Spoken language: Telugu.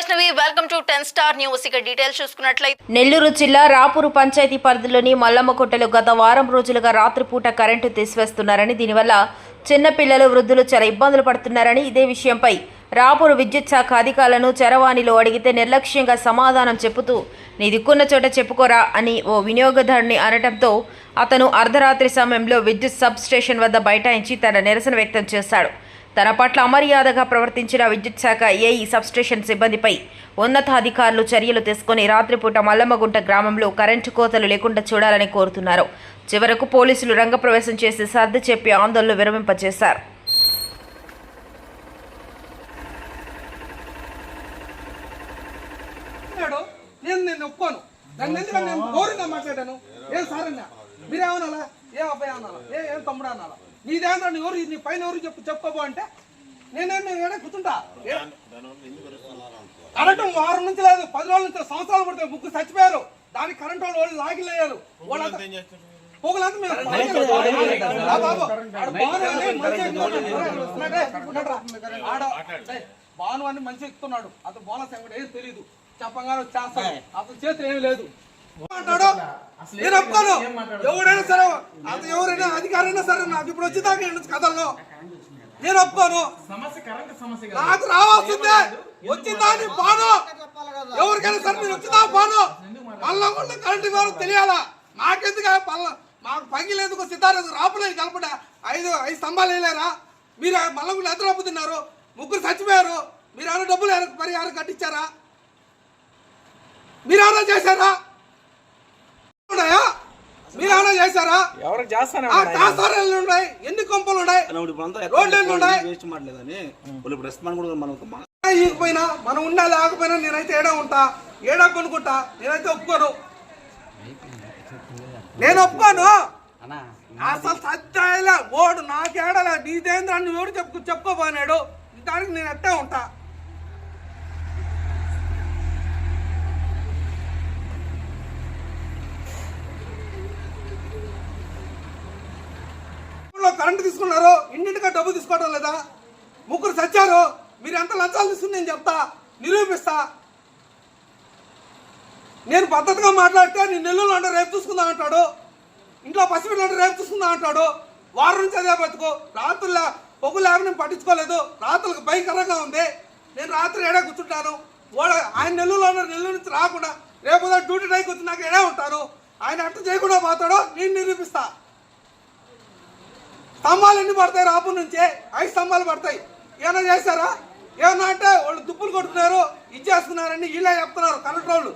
టెన్ స్టార్ న్యూస్ ఇక డీటెయిల్స్ చూసుకున్నట్లయితే నెల్లూరు జిల్లా రాపూరు పంచాయతీ పరిధిలోని మల్లమ్మకొట్టలో గత వారం రోజులుగా రాత్రిపూట కరెంటు తీసివేస్తున్నారని దీనివల్ల చిన్నపిల్లలు వృద్ధులు చాలా ఇబ్బందులు పడుతున్నారని ఇదే విషయంపై రాపూరు విద్యుత్ శాఖ అధికారులను చరవాణిలో అడిగితే నిర్లక్ష్యంగా సమాధానం చెబుతూ నీ దిక్కున్న చోట చెప్పుకోరా అని ఓ వినియోగదారుని అనటంతో అతను అర్ధరాత్రి సమయంలో విద్యుత్ సబ్ స్టేషన్ వద్ద బైఠాయించి తన నిరసన వ్యక్తం చేశాడు. తన పట్ల అమర్యాదగా ప్రవర్తించిన విద్యుత్ శాఖ ఏఈ సబ్స్టేషన్ సిబ్బందిపై ఉన్నతాధికారులు చర్యలు తీసుకుని రాత్రిపూట మల్లమ్మగుంట గ్రామంలో కరెంటు కోతలు లేకుండా చూడాలని కోరుతున్నారు. చివరకు పోలీసులు రంగప్రవేశం చేసి సర్ది చెప్పి ఆందోళన విరమింపజేశారు నేను నేను ఒప్పుకోను. దాన్ని ఎందుకంటే నేను గౌరవంగా మాట్లాడాను? ఏం సార్ అన్న మీరేమన్నా ఏ అబ్బాయి అనాలా ఏ ఏం తమ్ముడు అనాలా నీదేంద్ర నీ ఎవరు నీ పైన ఎవరు చెప్పు చెప్పుకోబో అంటే నేనేం ఏడా కూర్చుంటా? కరెంటు వారం నుంచి లేదు పది రోజుల నుంచి సంవత్సరాలు పడతాయి ముగ్గురు చచ్చిపోయారు. దానికి కరెంట్ వాళ్ళు వాళ్ళు లాగిలేయారు వాళ్ళంతా పొగలంతా మేము ఆ బాబు, ఆడ భాను అని మంచి ఎక్కుతున్నాడు. అతను బోనస్ ఎక్కడ ఏం తెలియదు చెప్పగానే చేస్తాడు అతని చేతులు ఏమీ లేదు. అంటాడు నేను ఒప్పుకోను. ఎవడైనా సరే అతను ఎవరైనా అధికారైనా సరే నాకు ఇప్పుడు వచ్చిందాక కథల్లో. నేను ఒప్పుకోను. నాకు రావాల్సిందే. వచ్చిందా అని బాను. ఎవరికైనా సరే నేను వచ్చిందా బాను. మళ్ళా కూడా కరెంటు వివరం తెలియాలా? మాకెందుకు పల్ల మాకు పగిలేందుకు సిద్ధార్థ రాపులేదు కలపడా? ఐదు ఐదు స్తంభాలు వేయలేరా? మీరు మళ్ళా కూడా ఎంత తిన్నారు? ముగ్గురు చచ్చిపోయారు. మీరు ఏమైనా డబ్బులు పరిహారం కట్టించారా? మీరు ఏమైనా చేశారా? ఉన్నాయా? మీరు ఏమైనా చేశారా? ఎవరికి చేస్తానే ఆ కాసారాలు ఉన్నాయి ఎన్ని కొంపలు ఉన్నాయి? రోడ్లు ఎన్ని ఉన్నాయి? వేస్ట్ మాట్లేదని వాళ్ళు ఇప్పుడు రెస్పాండ్ కూడా మనం ఒక మనం ఉన్నా లేకపోయినా నేనైతే ఏడా ఉంటా? ఏడా కొనుక్కుంటా? నేనైతే ఒప్పుకోను. నేను ఒప్పుకోను. అసలు సత్యాయిలా ఓడు నాకేడలే నీదేంద్ర నువ్వు ఎవడు చెప్పు చెప్పుకోబోనాడు. దానికి నేను అట్టే ఉంటా? కరెంటు తీసుకున్నారు? ఇంటింటిగా డబ్బు తీసుకోవడం లేదా? ముగ్గురు చచ్చారు? మీరు ఎంత లంచాలు తీసుకుని నేను చెప్తా నిరూపిస్తా. నేను పద్ధతిగా మాట్లాడితే నీ నెల్లూరు అంటే రేపు చూసుకుందాం అంటాడు. ఇంట్లో పసిపిల్లలు అంటే రేపు చూసుకుందాం అంటాడు. వారం నుంచి అదే బతుకు. రాత్రుల పొగ్గు లేక నేను పట్టించుకోలేదు. రాత్రులకు భయంకరంగా ఉంది. నేను రాత్రి ఏడా కూర్చుంటాను. ఓడ ఆయన నెల్లూరులో ఉన్నారు నెల్లూరు నుంచి రాకుండా రేపు ఉదయం డ్యూటీ టైంకి వచ్చి నాకు ఏడే ఉంటాను ఆయన అట్ట చేయకుండా పోతాడో నేను నిరూపిస్తా. స్తంభాలు ఎన్ని పడతాయి రాపు నుంచే? ఐదు స్తంభాలు పడతాయి. ఏమైనా చేశారా ఏమన్నా అంటే వాళ్ళు దుప్పులు కొడుతున్నారు ఇచ్చేస్తున్నారని వీళ్ళే చెప్తున్నారు కలెక్టర్ వాళ్ళు